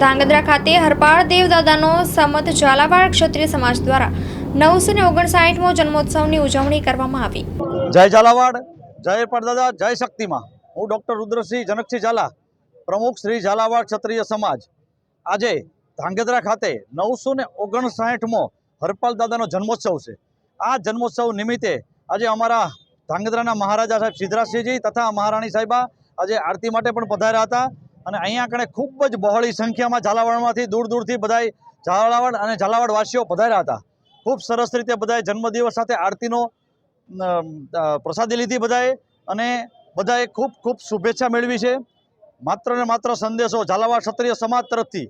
ધાંગધ્રા ખાતે હરપાળ દેવદાદાનો સમત ઝાલાવાડ ક્ષત્રિય સમાજ દ્વારા નવસો ને ઓગણસાઠમો જન્મોત્સવની ઉજવણી કરવામાં આવી. જય ઝાલાવાડ, જય પરદાદા જય શક્તિમાં. હું ડૉક્ટર રુદ્રસિંહ જનકસિંહ ઝાલા, પ્રમુખ શ્રી ઝાલાવાડ ક્ષત્રિય સમાજ. આજે ધાંગધ્રા ખાતે નવસો ને ઓગણસાઠમો હરપાલ દાદાનો જન્મોત્સવ છે. આ જન્મોત્સવ નિમિત્તે આજે અમારા ધાંગધ્રાના મહારાજા સાહેબ સિદ્ધરાજસિંહજી તથા મહારાણી સાહેબા આજે આરતી માટે પણ પધાર્યા હતા. અને અહીંયા આગળ ખૂબ જ બહોળી સંખ્યામાં ઝાલાવાડમાંથી દૂર દૂરથી બધાય ઝાલાવાડ અને ઝાલાવાડવાસીઓ પધાર્યા હતા. ખૂબ સરસ રીતે બધાએ જન્મદિવસ સાથે આરતીનો પ્રસાદી લીધી બધાએ અને બધાએ ખૂબ ખૂબ શુભેચ્છા મેળવી છે. માત્ર ને માત્ર સંદેશો ઝાલાવાડ ક્ષત્રિય સમાજ તરફથી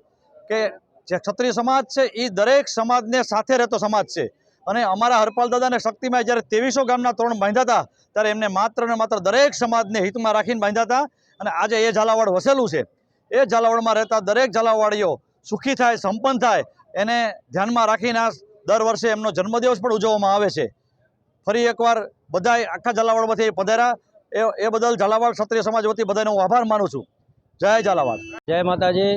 કે જે ક્ષત્રિય સમાજ છે એ દરેક સમાજને સાથે રહેતો સમાજ છે. અને અમારા હરપાલ દાદાને શક્તિમાં જ્યારે ત્રેવીસો ગામના તોરણ બાંધ્યા હતા, ત્યારે એમને માત્ર ને માત્ર દરેક સમાજને હિતમાં રાખીને બાંધ્યા હતા. અને આજે એ ઝાલાવાડ વસેલું છે. એ ઝાલાવાડમાં રહેતા દરેક ઝાલાવાડીઓ સુખી થાય, સંપન્ન થાય, એને ધ્યાનમાં રાખીને દર વર્ષે એમનો જન્મદિવસ પણ ઉજવવામાં આવે છે. ફરી એકવાર બધાય આખા ઝાલાવાડમાંથી પધાર્યા. એ એ બદલ ઝાલાવાડ ક્ષત્રિય સમાજ વતી બધાને હું આભાર માનું છું. જય ઝાલાવાડ. જય માતાજી.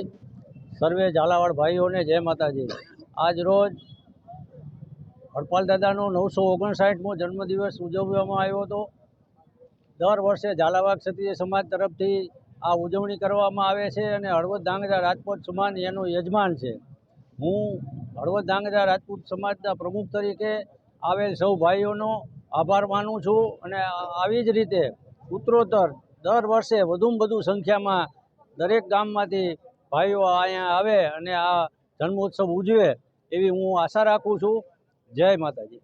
સર્વે ઝાલાવાડ ભાઈઓને જય માતાજી. આજ રોજ હરપાલ દાદાનો નવસો ઓગણસાઠમો જન્મદિવસ ઉજવવામાં આવ્યો હતો. દર વર્ષે ઝાલાવાડ ક્ષત્રિય સમાજ તરફથી આ ઉજવણી કરવામાં આવે છે અને હળવદ ધાંગધ્રા રાજપૂત સમાજ એનો યજમાન છે. હું હળવદ ધાંગધ્રા રાજપૂત સમાજના પ્રમુખ તરીકે આવેલ સૌ ભાઈઓનો આભાર માનું છું અને આવી જ રીતે ઉત્તરોત્તર દર વર્ષે વધુમાં વધુ સંખ્યામાં દરેક ગામમાંથી ભાઈઓ અહીંયા આવે અને આ જન્મોત્સવ ઉજવે એવી હું આશા રાખું છું. જય માતાજી.